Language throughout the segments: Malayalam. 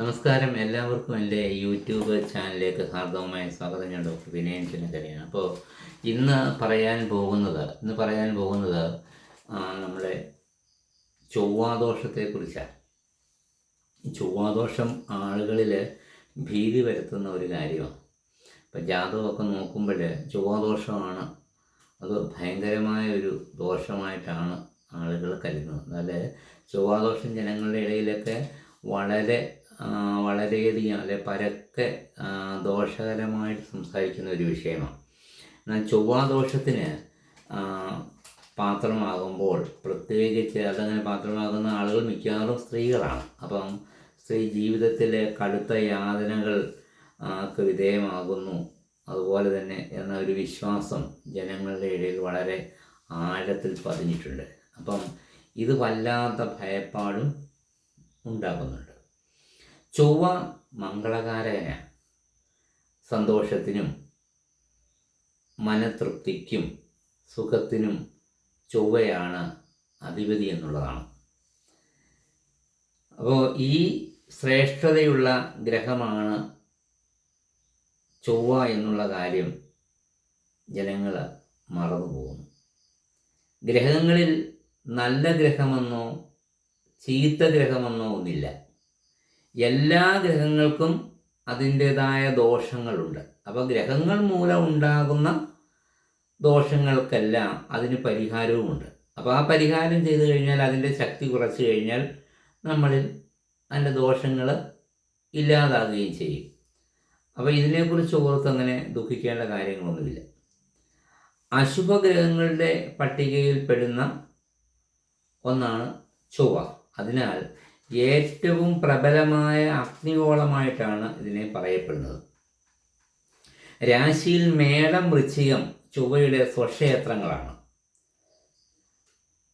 നമസ്കാരം. എല്ലാവർക്കും എന്റെ യൂട്യൂബ് ചാനലിലേക്ക് ഹാർദവമായ സ്വാഗതം. ഞാൻ ഡോക്ടർ വിനയൻ ചിന്നക്കരയാണ്. അപ്പോൾ ഇന്ന് പറയാൻ പോകുന്നത് ഇന്ന് പറയാൻ പോകുന്നത് നമ്മുടെ ചൊവ്വാദോഷത്തെക്കുറിച്ചാണ്. ചൊവ്വാദോഷം ആളുകളിൽ ഭീതി വരുത്തുന്ന ഒരു കാര്യമാണ്. ഇപ്പം ജാതകമൊക്കെ നോക്കുമ്പോൾ ചൊവ്വാദോഷമാണ് അത് ഭയങ്കരമായ ഒരു ദോഷമായിട്ടാണ് ആളുകൾ കരുതുന്നത്. അതായത് ചൊവ്വാദോഷം ജനങ്ങളുടെ ഇടയിലൊക്കെ വളരെ വളരെയധികം അല്ലെ പരക്കെ ദോഷകരമായിട്ട് സംസാരിക്കുന്ന ഒരു വിഷയമാണ്. എന്നാൽ ചൊവ്വാദോഷത്തിന് പാത്രമാകുമ്പോൾ പ്രത്യേകിച്ച് അതങ്ങനെ പാത്രമാകുന്ന ആളുകൾ മിക്കവാറും സ്ത്രീകളാണ്. അപ്പം സ്ത്രീ ജീവിതത്തിലെ കടുത്ത യാതനകൾ ആ, ക്ക് വിധേയമാകുന്നു. അതുപോലെ തന്നെ എന്ന ഒരു വിശ്വാസം ജനങ്ങളുടെ ഇടയിൽ വളരെ ആഴത്തിൽ പതിഞ്ഞിട്ടുണ്ട്. അപ്പം ഇത് വല്ലാത്ത ഭയപ്പാടും ഉണ്ടാകുന്നുണ്ട്. ചൊവ്വ മംഗളകാരകനാണ് സന്തോഷത്തിനും മനതൃപ്തിക്കും സുഖത്തിനും ചൊവ്വയാണ് അധിപതി എന്നുള്ളതാണ്. അപ്പോൾ ഈ ശ്രേഷ്ഠതയുള്ള ഗ്രഹമാണ് ചൊവ്വ എന്നുള്ള കാര്യം ജനങ്ങൾ മറന്നു പോകുന്നു. ഗ്രഹങ്ങളിൽ നല്ല ഗ്രഹമെന്നോ ചീത്ത ഗ്രഹമെന്നോ ഒന്നില്ല. എല്ലാ ഗ്രഹങ്ങൾക്കും അതിന്റെതായ ദോഷങ്ങളുണ്ട്. അപ്പോൾ ഗ്രഹങ്ങൾ മൂലം ഉണ്ടാകുന്ന ദോഷങ്ങൾക്കെല്ലാം അതിന് പരിഹാരവുമുണ്ട്. അപ്പോൾ ആ പരിഹാരം ചെയ്തു കഴിഞ്ഞാൽ അതിന്റെ ശക്തി കുറച്ച് കഴിഞ്ഞാൽ നമ്മളിൽ അതിന്റെ ദോഷങ്ങൾ ഇല്ലാതാകുകയും ചെയ്യും. അപ്പോൾ ഇതിനെക്കുറിച്ച് ഓർത്ത് അങ്ങനെ ദുഃഖിക്കേണ്ട കാര്യങ്ങളൊന്നുമില്ല. അശുഭഗ്രഹങ്ങളുടെ പട്ടികയിൽ പെടുന്ന ഒന്നാണ് ചൊവ്വ. അതിനാൽ ഏറ്റവും പ്രബലമായ അഗ്നിഗോളമായിട്ടാണ് ഇതിനെ പറയപ്പെടുന്നത്. രാശിയിൽ മേടം വൃശ്ചികം ചൊവ്വയുടെ സ്വക്ഷേത്രങ്ങളാണ്.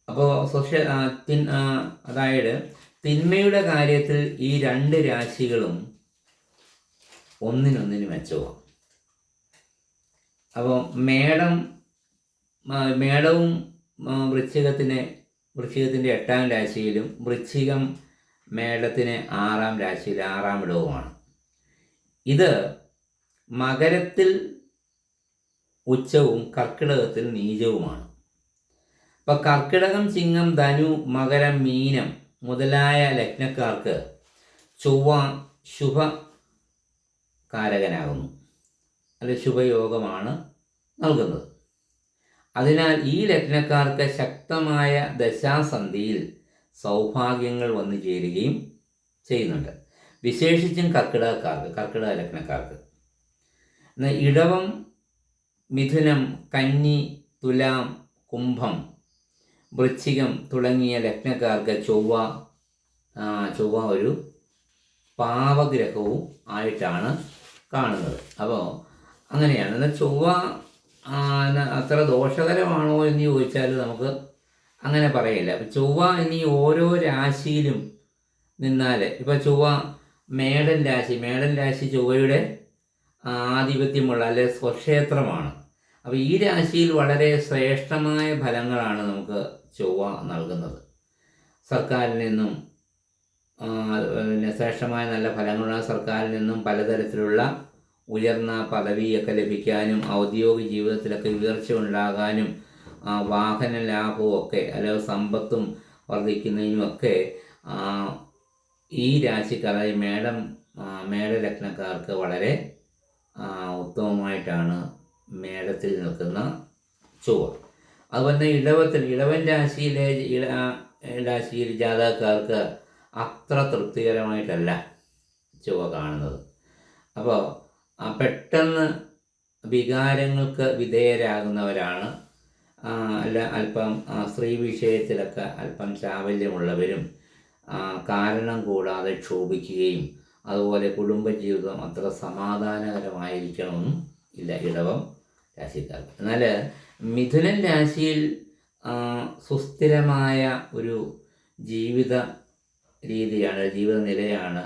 അപ്പോൾ സ്വക്ഷ അതായത് തിന്മയുടെ കാര്യത്തിൽ ഈ രണ്ട് രാശികളും ഒന്നിനൊന്നിന് മെച്ചവും. അപ്പോൾ മേടം മേടവും വൃശ്ചികത്തിന് വൃശ്ചികത്തിന്റെ എട്ടാം രാശിയിലും വൃശ്ചികം മേടത്തിന് ആറാം രാശിയിൽ ആറാം ഇടവുമാണ് ഇത് മകരത്തിൽ ഉച്ചവും കർക്കിടകത്തിൽ നീചവുമാണ്. അപ്പോൾ കർക്കിടകം ചിങ്ങം ധനു മകരം മീനം മുതലായ ലഗ്നക്കാർക്ക് ചൊവ്വ ശുഭ കാരകനാകുന്നു അല്ലെ ശുഭയോഗമാണ് നൽകുന്നത്. അതിനാൽ ഈ ലഗ്നക്കാർക്ക് ശക്തമായ ദശാസന്ധിയിൽ സൗഭാഗ്യങ്ങൾ വന്നു ചേരുകയും ചെയ്യുന്നുണ്ട്. വിശേഷിച്ചും കർക്കിടകക്കാർക്ക് കർക്കിടക ലഗ്നക്കാർക്ക് എന്നാൽ ഇടവം മിഥുനം കന്നി തുലാം കുംഭം വൃശ്ചികം തുടങ്ങിയ ലഗ്നക്കാർക്ക് ചൊവ്വ ചൊവ്വ ഒരു പാവഗ്രഹവും ആയിട്ടാണ് കാണുന്നത്. അപ്പോൾ അങ്ങനെയാണ്. എന്നാൽ ചൊവ്വ അത്ര ദോഷകരമാണോ എന്ന് ചോദിച്ചാൽ നമുക്ക് അങ്ങനെ പറയില്ല. അപ്പം ചൊവ്വ ഇനി ഓരോ രാശിയിലും നിന്നാൽ ഇപ്പോൾ ചൊവ്വ മേടൻ രാശി മേടൻ രാശി ചൊവ്വയുടെ ആധിപത്യമുള്ള അല്ലെ സ്വക്ഷേത്രമാണ്. അപ്പോൾ ഈ രാശിയിൽ വളരെ ശ്രേഷ്ഠമായ ഫലങ്ങളാണ് നമുക്ക് ചൊവ്വ നൽകുന്നത്. സർക്കാരിൽ നിന്നും പിന്നെ ശ്രേഷ്ഠമായ നല്ല ഫലങ്ങളുള്ള സർക്കാരിൽ നിന്നും പലതരത്തിലുള്ള ഉയർന്ന പദവിയൊക്കെ ലഭിക്കാനും ഔദ്യോഗിക ജീവിതത്തിലൊക്കെ ഉയർച്ച ഉണ്ടാകാനും വാഹന ലാഭവും ഒക്കെ അല്ലെങ്കിൽ സമ്പത്തും വർദ്ധിക്കുന്നതിനുമൊക്കെ ആ, ഈ രാശിക്കാർ അതായത് മേടം ആ, മേടലഗ്നക്കാർക്ക് വളരെ ഉത്തമമായിട്ടാണ് മേടത്തിൽ നിൽക്കുന്ന ചുവർ അതുപോലെ തന്നെ ഇടവത്തിൽ ഇടവൻ രാശിയിലെ ആ, രാശിയിൽ ജാതകക്കാർക്ക് അത്ര തൃപ്തികരമായിട്ടല്ല ചുവ കാണുന്നത്. അപ്പോൾ പെട്ടെന്ന് വികാരങ്ങൾക്ക് വിധേയരാകുന്നവരാണ് ആ, അല്ല അല്പം സ്ത്രീ വിഷയത്തിലൊക്കെ അല്പം ചാവല്യമുള്ളവരും കാരണം കൂടാതെ ക്ഷോഭിക്കുകയും അതുപോലെ കുടുംബജീവിതം അത്ര സമാധാനകരമായിരിക്കണമെന്നും ഇല്ല ഇടവം രാശിക്കാർക്ക്. എന്നാൽ മിഥുനൻ രാശിയിൽ സുസ്ഥിരമായ ഒരു ജീവിത രീതിയാണ് ജീവിത നിലയാണ്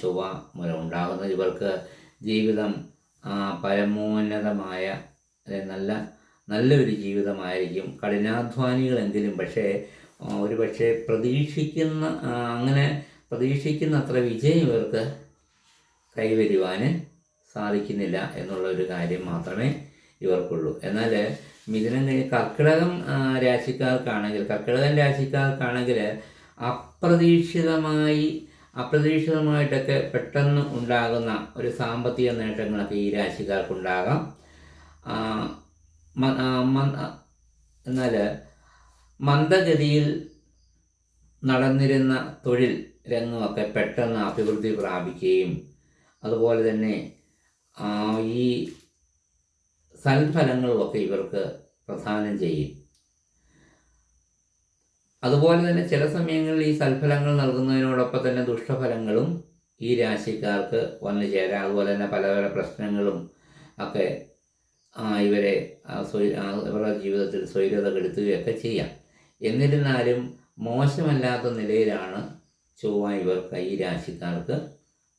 ചൊവ്വ മൂലം ഉണ്ടാകുന്നത്. ഇവർക്ക് ജീവിതം പരമോന്നതമായ നല്ല നല്ലൊരു ജീവിതമായിരിക്കും. കഠിനാധ്വാനികളെങ്കിലും പക്ഷേ ഒരു പക്ഷേ പ്രതീക്ഷിക്കുന്ന അങ്ങനെ പ്രതീക്ഷിക്കുന്ന അത്ര വിജയം ഇവർക്ക് കൈവരുവാൻ സാധിക്കുന്നില്ല എന്നുള്ള ഒരു കാര്യം മാത്രമേ ഇവർക്കുള്ളൂ. എന്നാൽ മിഥുനം കഴിഞ്ഞ് കർക്കിടകം രാശിക്കാർക്കാണെങ്കിൽ കർക്കിടകൻ രാശിക്കാർക്കാണെങ്കിൽ അപ്രതീക്ഷിതമായി അപ്രതീക്ഷിതമായിട്ടൊക്കെ പെട്ടെന്ന് ഉണ്ടാകുന്ന ഒരു സാമ്പത്തിക നേട്ടങ്ങളൊക്കെ ഈ രാശിക്കാർക്കുണ്ടാകാം. എന്നാൽ മന്ദഗതിയിൽ നടന്നിരുന്ന തൊഴിൽ രംഗമൊക്കെ പെട്ടെന്ന് അഭിവൃദ്ധി പ്രാപിക്കുകയും അതുപോലെ തന്നെ ഈ സൽഫലങ്ങളുമൊക്കെ ഇവർക്ക് പ്രധാനം ചെയ്യും. അതുപോലെ തന്നെ ചില സമയങ്ങളിൽ ഈ സൽഫലങ്ങൾ നൽകുന്നതിനോടൊപ്പം തന്നെ ദുഷ്ടഫലങ്ങളും ഈ രാശിക്കാർക്ക് വന്നു ചേരാം. അതുപോലെ തന്നെ പല പല പ്രശ്നങ്ങളും ഒക്കെ ഇവരെ ഇവരുടെ ജീവിതത്തിൽ സ്വൈര്യത കെടുത്തുകയൊക്കെ ചെയ്യാം. എന്നിരുന്നാലും മോശമല്ലാത്ത നിലയിലാണ് ചൊവ്വ ഇവർക്ക് ഈ രാശിക്കാർക്ക്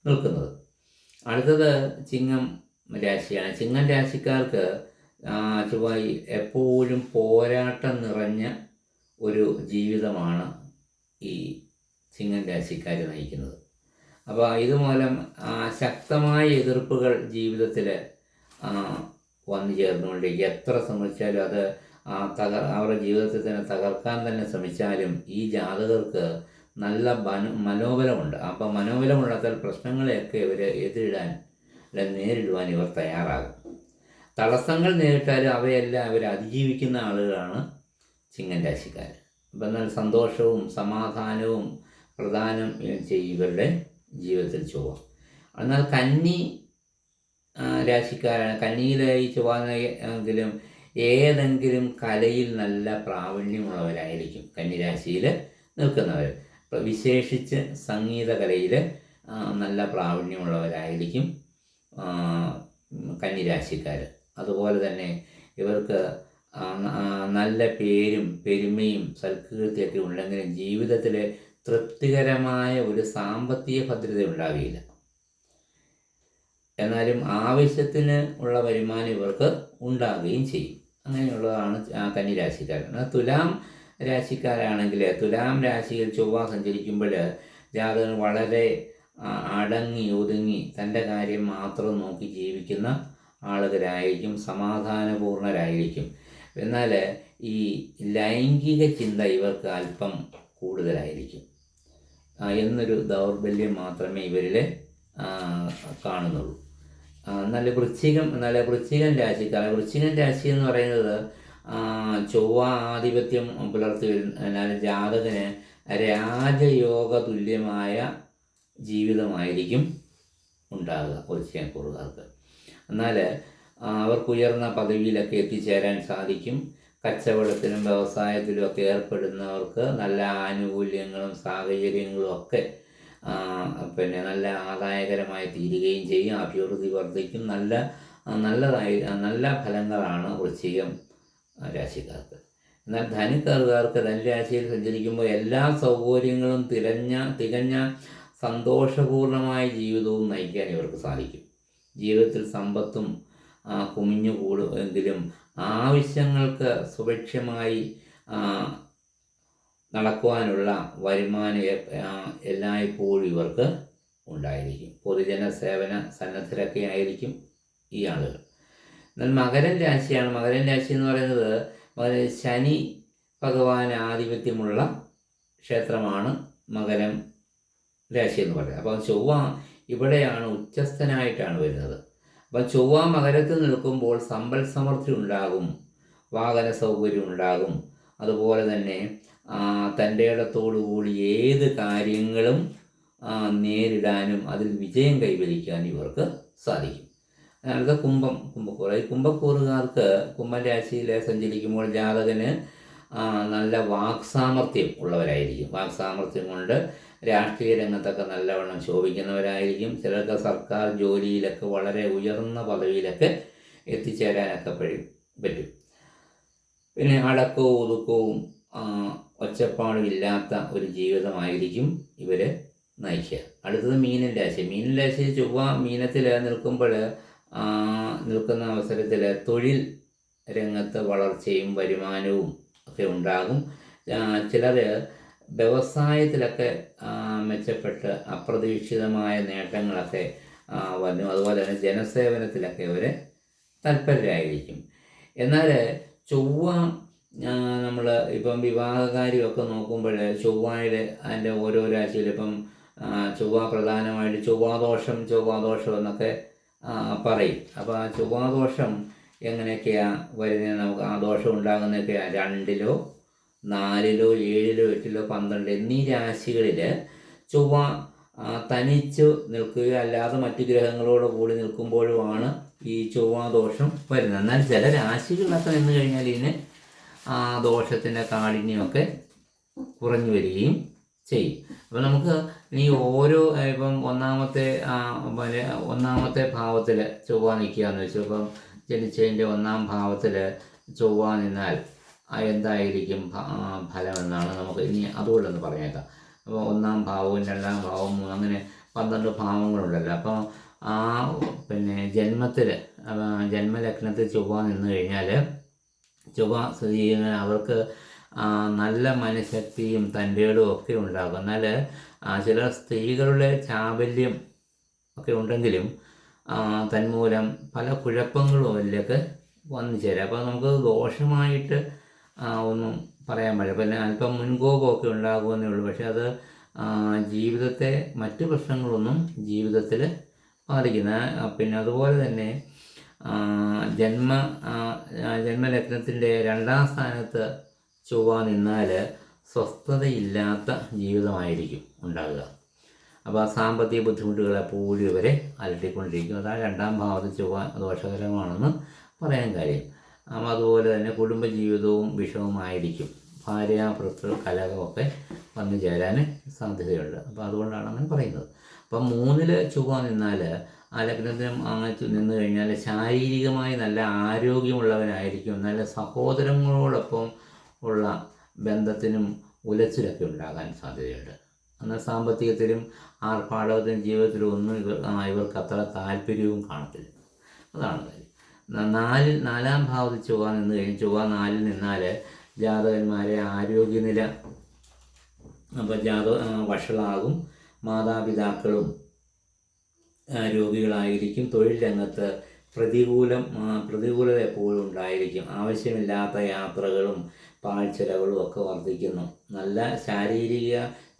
നിൽക്കുന്നത്. അടുത്തത് ചിങ്ങം രാശിയാണ്. ചിങ്ങം രാശിക്കാർക്ക് ചൊവ്വ എപ്പോഴും പോരാട്ടം നിറഞ്ഞ ഒരു ജീവിതമാണ് ഈ ചിങ്ങം രാശിക്കാർ നയിക്കുന്നത്. അപ്പോൾ ഇതുമൂലം ശക്തമായ എതിർപ്പുകൾ ജീവിതത്തിൽ വന്നു ചേർന്നുകൊണ്ട് എത്ര ശ്രമിച്ചാലും അത് ആ തകർ അവരുടെ ജീവിതത്തിൽ തന്നെ തകർക്കാൻ തന്നെ ശ്രമിച്ചാലും ഈ ജാതകർക്ക് നല്ല മനോ മനോബലമുണ്ട്. അപ്പോൾ മനോബലമുള്ളതിൽ പ്രശ്നങ്ങളെയൊക്കെ ഇവർ എതിരിടാൻ അല്ലെ നേരിടുവാൻ ഇവർ തയ്യാറാകും. തടസ്സങ്ങൾ നേരിട്ടാലും അവയെല്ലാം അവർ അതിജീവിക്കുന്ന ആളുകളാണ് ചിങ്ങൻ രാശിക്കാർ അപ്പം എന്നാൽ സന്തോഷവും സമാധാനവും പ്രദാനം ചെയ്യും ഇവരുടെ ജീവിതത്തിൽ ചൊവ്വ. എന്നാൽ കന്നി രാശിക്കാരാണ്. കന്നിയിലായി ചൊവ്വാനെങ്കിലും ഏതെങ്കിലും കലയിൽ നല്ല പ്രാവീണ്യമുള്ളവരായിരിക്കും കന്നിരാശിയിൽ നിൽക്കുന്നവർ വിശേഷിച്ച് സംഗീത കലയിൽ നല്ല പ്രാവീണ്യമുള്ളവരായിരിക്കും കന്നിരാശിക്കാർ അതുപോലെ തന്നെ ഇവർക്ക് നല്ല പേരും പെരുമയും സൽകീർത്തിയൊക്കെ ഉണ്ടെങ്കിലും ജീവിതത്തിൽ തൃപ്തികരമായ ഒരു സാമ്പത്തിക ഭദ്രത ഉണ്ടാവുകയില്ല എന്നാലും ആവശ്യത്തിന് ഉള്ള വരുമാനം ഇവർക്ക് ഉണ്ടാകുകയും ചെയ്യും. അങ്ങനെയുള്ളതാണ് കന്നി എന്നാൽ തുലാം രാശിക്കാരാണെങ്കിൽ തുലാം രാശിയിൽ ചൊവ്വ സഞ്ചരിക്കുമ്പോൾ ജാതകൻ വളരെ അടങ്ങി ഒതുങ്ങി തന്റെ കാര്യം മാത്രം നോക്കി ജീവിക്കുന്ന ആളുകളായിരിക്കും സമാധാനപൂർണരായിരിക്കും. എന്നാൽ ഈ ലൈംഗിക ചിന്ത ഇവർക്ക് അല്പം കൂടുതലായിരിക്കും. എന്നൊരു ദൗർബല്യം മാത്രമേ ഇവരിൽ കാണുന്നുള്ളൂ. എന്നാൽ വൃശ്ചികം നല്ല വൃശ്ചികൻ രാശിക്കാർ വൃശ്ചികൻ രാശി എന്ന് പറയുന്നത് ചൊവ്വ ആധിപത്യം പുലർത്തി വരുന്ന ജാതകന് രാജയോഗ തുല്യമായ ജീവിതമായിരിക്കും ഉണ്ടാകുക വൃശ്ചികൻ വൃശ്ചികക്കുറുകാർക്ക് എന്നാൽ അവർക്ക് ഉയർന്ന പദവിയിലൊക്കെ എത്തിച്ചേരാൻ സാധിക്കും. കച്ചവടത്തിലും വ്യവസായത്തിലും ഒക്കെ ഏർപ്പെടുന്നവർക്ക് നല്ല ആനുകൂല്യങ്ങളും സാഹചര്യങ്ങളും ഒക്കെ പിന്നെ നല്ല ആദായകരമായി തീരുകയും ചെയ്യും. അഭിവൃദ്ധി വർദ്ധിക്കും. നല്ല നല്ലതായി നല്ല ഫലങ്ങളാണ് വൃശ്ചികം രാശിക്കാർക്ക്. എന്നാൽ ധനിക്കാർക്ക് ധനുരാശിയിൽ സഞ്ചരിക്കുമ്പോൾ എല്ലാ സൗകര്യങ്ങളും തിരഞ്ഞ തികഞ്ഞ സന്തോഷപൂർണമായ ജീവിതവും നയിക്കാൻ ഇവർക്ക് സാധിക്കും. ജീവിതത്തിൽ സമ്പത്തും ആ, കുമിഞ്ഞു കൂടുമെങ്കിലും ആവശ്യങ്ങൾക്ക് സുഭിക്ഷമായി നടക്കുവാനുള്ള വരുമാനം എല്ലായ്പ്പോഴും ഇവർക്ക് ഉണ്ടായിരിക്കും. പൊതുജന സേവന സന്നദ്ധരൊക്കെ ആയിരിക്കും ഈ ആളുകൾ. എന്നാൽ മകരൻ രാശിയാണ്. മകരൻ രാശി എന്ന് പറയുന്നത് മകര- ശനി ഭഗവാൻ ആധിപത്യമുള്ള ക്ഷേത്രമാണ് മകരം രാശി എന്ന് പറയുന്നത്. അപ്പോൾ ചൊവ്വ ഇവിടെയാണ് ഉച്ചസ്ഥനായിട്ടാണ് വരുന്നത്. അപ്പം ചൊവ്വ മകരത്തിൽ നിൽക്കുമ്പോൾ സമ്പൽ സമൃദ്ധി ഉണ്ടാകും വാഹന സൗകര്യം ഉണ്ടാകും. അതുപോലെ തന്നെ തന്റെ ഇടത്തോടുകൂടി ഏത് കാര്യങ്ങളും നേരിടാനും അതിൽ വിജയം കൈവരിക്കാനും ഇവർക്ക് സാധിക്കും. അടുത്ത കുംഭം കുംഭക്കൂറ്. ഈ കുംഭക്കൂറുകാർക്ക് കുംഭം സഞ്ചരിക്കുമ്പോൾ ജാതകന് നല്ല വാക്സാമർത്ഥ്യം ഉള്ളവരായിരിക്കും. വാക്സാമർത്ഥ്യം കൊണ്ട് രാഷ്ട്രീയ രംഗത്തൊക്കെ നല്ലവണ്ണം ശോഭിക്കുന്നവരായിരിക്കും. ചിലർക്ക് സർക്കാർ ജോലിയിലൊക്കെ വളരെ ഉയർന്ന പദവിയിലൊക്കെ എത്തിച്ചേരാനൊക്കെ പറ്റും. പിന്നെ അടക്കവും ഒതുക്കവും ആ, ഒച്ചപ്പാടും ഇല്ലാത്ത ഒരു ജീവിതമായിരിക്കും ഇവർ നയിക്കുക. അടുത്തത് മീനൻ രാശി. മീനൻ രാശി ചൊവ്വ മീനത്തിൽ നിൽക്കുമ്പോൾ നിൽക്കുന്ന അവസരത്തിൽ തൊഴിൽ രംഗത്ത് വളർച്ചയും വരുമാനവും ഒക്കെ ഉണ്ടാകും. ചിലർ വ്യവസായത്തിലൊക്കെ മെച്ചപ്പെട്ട് അപ്രതീക്ഷിതമായ നേട്ടങ്ങളൊക്കെ വന്നു. അതുപോലെ തന്നെ ജനസേവനത്തിലൊക്കെ ഇവർ തൽപരരായിരിക്കും. എന്നാൽ ചൊവ്വ നമ്മൾ ഇപ്പം വിവാഹകാര്യമൊക്കെ നോക്കുമ്പോൾ ചൊവ്വയുടെ അതിന്റെ ഓരോ രാശിയിൽ ഇപ്പം ചൊവ്വ പ്രധാനമായിട്ട് ചൊവ്വാദോഷം ചൊവ്വാദോഷം എന്നൊക്കെ പറയും. അപ്പോൾ ആ ചൊവ്വാദോഷം എങ്ങനെയൊക്കെയാണ് വരുന്നത് നമുക്ക് ആ ദോഷം ഉണ്ടാകുന്നതൊക്കെയാണ് രണ്ടിലോ നാലിലോ ഏഴിലോ എട്ടിലോ പന്ത്രണ്ട് എന്നീ രാശികളിൽ ചൊവ്വ തനിച്ച് നിൽക്കുകയോ അല്ലാതെ മറ്റു ഗ്രഹങ്ങളോട് കൂടി നിൽക്കുമ്പോഴുമാണ് ഈ ചൊവ്വാദോഷം വരുന്നത്. എന്നാൽ ചില രാശികളിലൊക്കെ നിന്ന് കഴിഞ്ഞാൽ ഇതിന് ആ ദോഷത്തിന്റെ കാഠിന്യമൊക്കെ കുറഞ്ഞു വരികയും ചെയ്യും. അപ്പോൾ നമുക്ക് ഈ ഓരോ ഇപ്പം ഒന്നാമത്തെ പിന്നെ ഒന്നാമത്തെ ഭാവത്തിൽ ചൊവ്വ നിൽക്കുകയെന്ന് വെച്ചു. ഇപ്പം ജനിച്ചതിന്റെ ഒന്നാം ഭാവത്തിൽ ചൊവ്വ നിന്നാൽ എന്തായിരിക്കും ഫലമെന്നാണ് നമുക്ക് ഇനി അതുകൂടെ ഒന്ന് പറഞ്ഞേക്കാം. അപ്പോൾ ഒന്നാം ഭാവവും രണ്ടാം ഭാവവും അങ്ങനെ പന്ത്രണ്ട് ഭാവങ്ങളുണ്ടല്ലോ. അപ്പോൾ ആ പിന്നെ ജന്മത്തിൽ ജന്മലഗ്നത്തിൽ ചൊവ്വ നിന്ന് കഴിഞ്ഞാൽ ചൊവ്വ സ്ഥിതി ചെയ്യുന്ന അവർക്ക് നല്ല മനഃശക്തിയും തന്റെടും ഒക്കെ ഉണ്ടാകും. എന്നാൽ ചില സ്ത്രീകളുടെ ചാബല്യം ഒക്കെ ഉണ്ടെങ്കിലും തന്മൂലം പല കുഴപ്പങ്ങളും അതിലേക്ക് വന്നു ചേരും. അപ്പോൾ നമുക്ക് ദോഷമായിട്ട് ഒന്നും പറയാൻ പറ്റില്ല പിന്നെ അല്പം മുൻകോപമൊക്കെ ഉണ്ടാകുമെന്നേ ഉള്ളൂ. പക്ഷേ അത് ജീവിതത്തെ മറ്റ് പ്രശ്നങ്ങളൊന്നും ജീവിതത്തിൽ ബാധിക്കുന്ന പിന്നെ അതുപോലെ തന്നെ ജന്മ ജന്മലഗ്നത്തിന്റെ രണ്ടാം സ്ഥാനത്ത് ചൊവ്വ നിന്നാൽ സ്വസ്ഥതയില്ലാത്ത ജീവിതമായിരിക്കും ഉണ്ടാകുക അപ്പോൾ ആ സാമ്പത്തിക ബുദ്ധിമുട്ടുകളെ എപ്പോഴും ഇവരെ അലട്ടിക്കൊണ്ടിരിക്കും. അതാണ് രണ്ടാം ഭാവത്തിൽ ചൊവ്വ ദോഷകരമാണെന്ന് പറയാൻ കാര്യം. അതുപോലെ തന്നെ കുടുംബജീവിതവും വിഷമമായിരിക്കും. ഭാര്യ ഭർത്തൃ കലഹമൊക്കെ വന്നു ചേരാൻ സാധ്യതയുണ്ട്. അപ്പോൾ അതുകൊണ്ടാണ് അങ്ങനെ പറയുന്നത്. അപ്പം മൂന്നിൽ ചൊവ്വ നിന്നാൽ ആ ലഗ്നത്തിനും അങ്ങനെ ചു- നിന്ന് കഴിഞ്ഞാൽ ശാരീരികമായി നല്ല ആരോഗ്യമുള്ളവനായിരിക്കും. നല്ല സഹോദരങ്ങളോടൊപ്പം ഉള്ള ബന്ധത്തിനും ഉലച്ചിലൊക്കെ ഉണ്ടാകാൻ സാധ്യതയുണ്ട്. എന്നാൽ സാമ്പത്തികത്തിലും ആർഭാടത്തിലും ജീവിതത്തിലും ഒന്നും ഇവർ ഇവർക്ക് അത്ര താല്പര്യവും കാണത്തില്ല. അതാണ് കാര്യം. നാലിൽ നാലാം ഭാവത്തിൽ ചൊവ്വ നിന്ന് കഴിഞ്ഞ് ചൊവ്വ നാലിൽ നിന്നാൽ ജാതകന്മാരെ ആരോഗ്യനില അപ്പോൾ ജാതക വഷളാകും. മാതാപിതാക്കളും രോഗികളായിരിക്കും. തൊഴിൽ രംഗത്ത് പ്രതികൂലം പ്രതികൂലത എപ്പോഴും ഉണ്ടായിരിക്കും. ആവശ്യമില്ലാത്ത യാത്രകളും പാഴ്ചെലവുകളും ഒക്കെ വർദ്ധിക്കുന്നു. നല്ല ശാരീരിക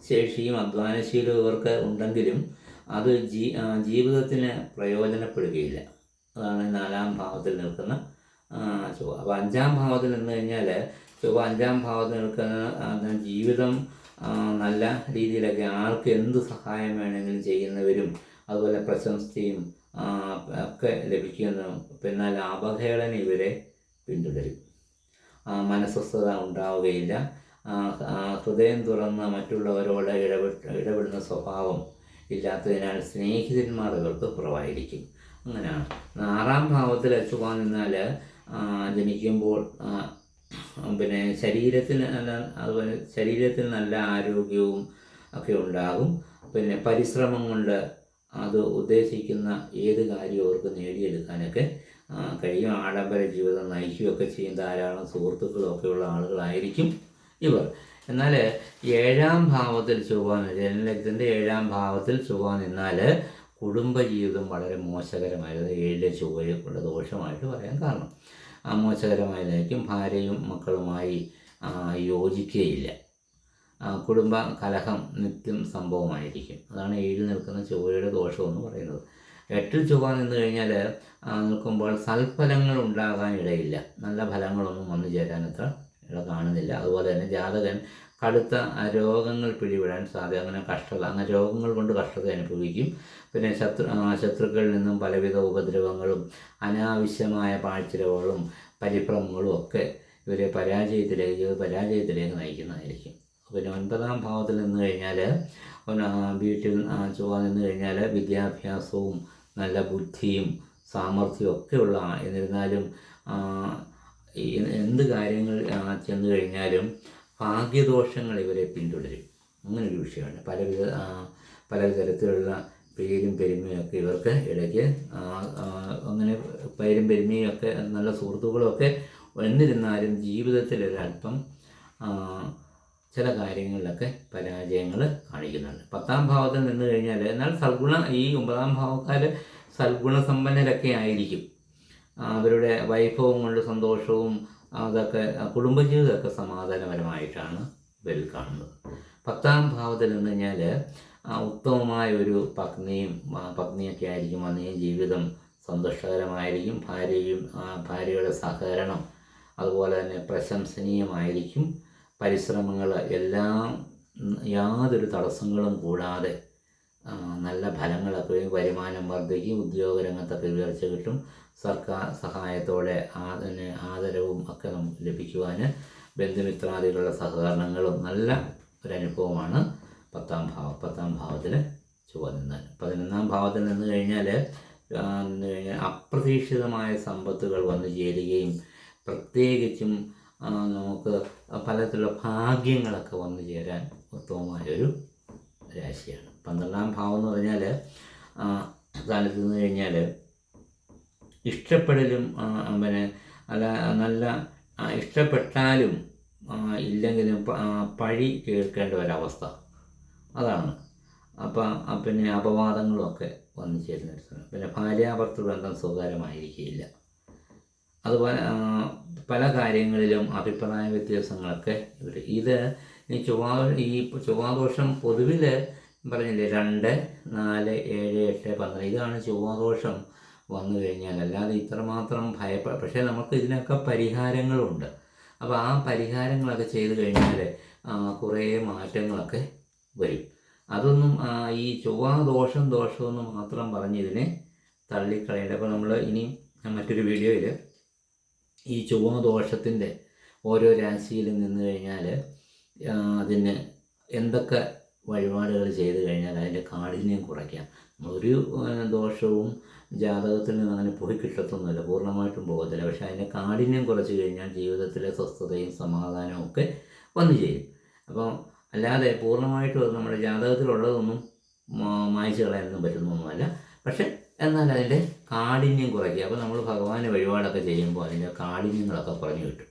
ശേഷിയും അധ്വാനശീലവും ഇവർക്ക് ഉണ്ടെങ്കിലും അത് ജീ ജീവിതത്തിന് പ്രയോജനപ്പെടുകയില്ല. അതാണ് നാലാം ഭാവത്തിൽ നിൽക്കുന്ന ചൊവ്വ. അപ്പോൾ അഞ്ചാം ഭാവത്തിൽ നിന്ന് കഴിഞ്ഞാൽ ചൊവ്വ അഞ്ചാം ഭാവത്തിൽ നിൽക്കുന്ന ജീവിതം നല്ല രീതിയിലൊക്കെ ആർക്ക് എന്ത് സഹായം വേണമെങ്കിലും ചെയ്യുന്നവരും അതുപോലെ പ്രശംസയും ഒക്കെ ലഭിക്കുന്നു എന്നാൽ ലാഭഹേളന ഇവരെ പിന്തുടരും. മനസ്വസ്ഥത ഉണ്ടാവുകയില്ല. ഹൃദയം തുറന്ന് മറ്റുള്ളവരോട് ഇടപെട്ട് ഇടപെടുന്ന സ്വഭാവം ഇല്ലാത്തതിനാൽ സ്നേഹിതന്മാർ ഇവർക്ക് കുറവായിരിക്കും. അങ്ങനെയാണ്. ആറാം ഭാവത്തിൽ ചുവ നിന്നാൽ ജനിക്കുമ്പോൾ പിന്നെ ശരീരത്തിന് അതുപോലെ ശരീരത്തിന് നല്ല ആരോഗ്യവും ഒക്കെ ഉണ്ടാകും. പിന്നെ പരിശ്രമം കൊണ്ട് അത് ഉദ്ദേശിക്കുന്ന ഏത് കാര്യവും അവർക്ക് നേടിയെടുക്കാനൊക്കെ കഴിയും. ആഡംബര ജീവിതം നയിക്കുകയൊക്കെ ചെയ്യും. ധാരാളം സുഹൃത്തുക്കളും ഒക്കെയുള്ള ആളുകളായിരിക്കും ഇവർ. എന്നാൽ ഏഴാം ഭാവത്തിൽ ചൊവ്വ ജനലക്ഷത്തിന്റെ ഏഴാം ഭാവത്തിൽ ചൊവ്വ നിന്നാൽ കുടുംബജീവിതം വളരെ മോശകരമായത് ഏഴിലെ ചൊവ്വയുള്ള ദോഷമായിട്ട് പറയാൻ കാരണം. ആ മോശകരമായതായിരിക്കും. ഭാര്യയും മക്കളുമായി യോജിക്കുകയില്ല. കുടുംബ കലഹം നിത്യം സംഭവമായിരിക്കും. അതാണ് ഏഴിൽ നിൽക്കുന്ന ചൊവ്വയുടെ ദോഷം എന്ന് പറയുന്നത്. എട്ടിൽ ചൊവ്വ നിന്ന് കഴിഞ്ഞാൽ നിൽക്കുമ്പോൾ സൽഫലങ്ങൾ ഉണ്ടാകാൻ ഇടയില്ല നല്ല ഫലങ്ങളൊന്നും വന്നു ചേരാനൊക്കെ ഇട കാണുന്നില്ല. അതുപോലെ തന്നെ ജാതകൻ കടുത്ത രോഗങ്ങൾ പിടിപെടാൻ സാധ്യത അങ്ങനെ കഷ്ടത അങ്ങനെ രോഗങ്ങൾ കൊണ്ട് കഷ്ടത അനുഭവിക്കും. പിന്നെ ശത്രു ശത്രുക്കളിൽ നിന്നും പലവിധ ഉപദ്രവങ്ങളും അനാവശ്യമായ പാഴ്ചിലവുകളും പരിഭ്രമങ്ങളും ഒക്കെ ഇവരെ പരാജയത്തിലേക്ക് പരാജയത്തിലേക്ക് നയിക്കുന്നതായിരിക്കും. പിന്നെ ഒൻപതാം ഭാവത്തിൽ നിന്ന് കഴിഞ്ഞാൽ വീട്ടിൽ ചൊവ്വ നിന്ന് കഴിഞ്ഞാൽ വിദ്യാഭ്യാസവും നല്ല ബുദ്ധിയും സാമർഥ്യവും ഒക്കെയുള്ള എന്നിരുന്നാലും എന്ത് കാര്യങ്ങൾ ചെന്ന് കഴിഞ്ഞാലും ഭാഗ്യദോഷങ്ങൾ ഇവരെ പിന്തുടരും. അങ്ങനൊരു വിഷയമാണ്. പലവിധ പല തരത്തിലുള്ള പേരും പെരുമയും ഒക്കെ ഇവർക്ക് ഇടയ്ക്ക് അങ്ങനെ പേരും പെരുമയും ഒക്കെ നല്ല സുഹൃത്തുക്കളും ഒക്കെ എന്നിരുന്നാലും ആ, ചില കാര്യങ്ങളിലൊക്കെ പരാജയങ്ങൾ കാണിക്കുന്നുണ്ട്. പത്താം ഭാവത്തിൽ നിന്ന് കഴിഞ്ഞാൽ എന്നാൽ സൽഗുണ ഈ ഒമ്പതാം ഭാവക്കാർ സൽഗുണസമ്പന്നരൊക്കെ ആയിരിക്കും. അവരുടെ വൈഭവം കൊണ്ട് സന്തോഷവും അതൊക്കെ കുടുംബജീവിതമൊക്കെ സമാധാനപരമായിട്ടാണ് ഇവരിൽ കാണുന്നത്. പത്താം ഭാവത്തിൽ നിന്ന് കഴിഞ്ഞാൽ ഉത്തമമായ ഒരു പത്നിയും പത്നിയൊക്കെ ആയിരിക്കും അന്നേ ജീവിതം സന്തോഷകരമായിരിക്കും. ഭാര്യയും ഭാര്യയുടെ സഹകരണം അതുപോലെ തന്നെ പ്രശംസനീയമായിരിക്കും. പരിശ്രമങ്ങൾ എല്ലാം യാതൊരു തടസ്സങ്ങളും കൂടാതെ നല്ല ഫലങ്ങളൊക്കെ വരും. വരുമാനം വർദ്ധിക്കും ഉദ്യോഗരംഗത്തൊക്കെ ഉയർച്ച കിട്ടും സർക്കാർ സഹായത്തോടെ അതിന് ആദരവും ഒക്കെ നമുക്ക് ലഭിക്കുവാൻ ബന്ധുമിത്രാദികളുടെ സഹകരണങ്ങളും നല്ല ഒരു അനുഭവമാണ് പത്താം ഭാവം പത്താം ഭാവത്തിൽ ചുവ പതിനൊന്നാം ഭാവത്തിൽ നിന്ന് കഴിഞ്ഞാൽ അപ്രതീക്ഷിതമായ സമ്പത്തുകൾ വന്നു ചേരുകയും പ്രത്യേകിച്ചും നമുക്ക് പലതരത്തിലുള്ള ഭാഗ്യങ്ങളൊക്കെ വന്നു ചേരാൻ ഉത്തമമായൊരു രാശിയാണ്. പന്ത്രണ്ടാം ഭാവം എന്ന് പറഞ്ഞാൽ കാലത്ത് നിന്ന് കഴിഞ്ഞാൽ ഇഷ്ടപ്പെടലും പിന്നെ അല്ല നല്ല ഇഷ്ടപ്പെട്ടാലും ഇല്ലെങ്കിലും പഴി കേൾക്കേണ്ട ഒരവസ്ഥ. അതാണ്. അപ്പം പിന്നെ അപവാദങ്ങളും ഒക്കെ വന്നു ചേരുന്ന പിന്നെ ഭാര്യാഭർത്തൃ ബന്ധം സുഖകരമായിരിക്കില്ല അതുപോലെ പല കാര്യങ്ങളിലും അഭിപ്രായ വ്യത്യാസങ്ങളൊക്കെ വരും ഇത് ഈ ചൊവ്വാ ഈ ചൊവ്വാദോഷം പൊതുവിൽ പറഞ്ഞില്ലേ രണ്ട് നാല് ഏഴ് എട്ട് പന്ത്രണ്ട്. ഇതാണ് ചൊവ്വാദോഷം വന്നു കഴിഞ്ഞാൽ. അല്ലാതെ ഇത്രമാത്രം ഭയപ്പെ പക്ഷേ നമുക്ക് ഇതിനൊക്കെ പരിഹാരങ്ങളുണ്ട്. അപ്പോൾ ആ പരിഹാരങ്ങളൊക്കെ ചെയ്തു കഴിഞ്ഞാൽ കുറേ മാറ്റങ്ങളൊക്കെ വരും. അതൊന്നും ഈ ചൊവ്വാ ദോഷം ദോഷമെന്ന് മാത്രം പറഞ്ഞ് ഇതിനെ തള്ളിക്കളയേണ്ട. അപ്പോൾ നമ്മൾ ഇനി മറ്റൊരു വീഡിയോയിൽ ഈ ചുവന്ന ദോഷത്തിന്റെ ഓരോ രാശിയിൽ നിന്ന് കഴിഞ്ഞാൽ അതിന് എന്തൊക്കെ വഴിപാടുകൾ ചെയ്ത് കഴിഞ്ഞാൽ അതിന്റെ കാഠിന്യം കുറയ്ക്കാം. ഒരു ദോഷവും ജാതകത്തിൽ നിന്ന് അങ്ങനെ പോയി കിട്ടത്തൊന്നുമില്ല പൂർണമായിട്ടും പോകത്തില്ല. പക്ഷേ അതിന്റെ കാഠിന്യം കുറച്ച് കഴിഞ്ഞാൽ ജീവിതത്തിലെ സ്വസ്ഥതയും സമാധാനവും ഒക്കെ വന്നു ചെയ്യും അപ്പം അല്ലാതെ പൂർണമായിട്ടും അത് നമ്മുടെ ജാതകത്തിലുള്ളതൊന്നും മായ്ച്ചു കളയാനൊന്നും പറ്റുന്നൊന്നുമല്ല പക്ഷെ എന്നാൽ അതിന്റെ കാഠിന്യം കുറയ്ക്കുക. അപ്പോൾ നമ്മൾ ഭഗവാന് വഴിപാടൊക്കെ ചെയ്യുമ്പോൾ അതിന്റെ കാഠിന്യങ്ങളൊക്കെ കുറഞ്ഞു കിട്ടും.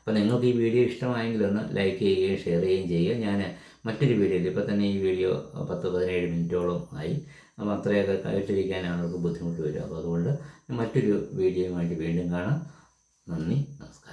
അപ്പോൾ നിങ്ങൾക്ക് ഈ വീഡിയോ ഇഷ്ടമായെങ്കിൽ ഒന്ന് ലൈക്ക് ചെയ്യുകയും ഷെയർ ചെയ്യുകയും ചെയ്യുക. ഞാൻ മറ്റൊരു വീഡിയോയിൽ ഇപ്പോൾ തന്നെ ഈ വീഡിയോ പത്ത് പതിനേഴ് മിനിറ്റോളം ആയി. അപ്പോൾ അത്രയൊക്കെ കേട്ടിരിക്കാൻ ആളുകൾക്ക് ബുദ്ധിമുട്ട് വരും. അപ്പോൾ അതുകൊണ്ട് മറ്റൊരു വീഡിയോയുമായിട്ട് വീണ്ടും കാണാം. നന്ദി നമസ്കാരം.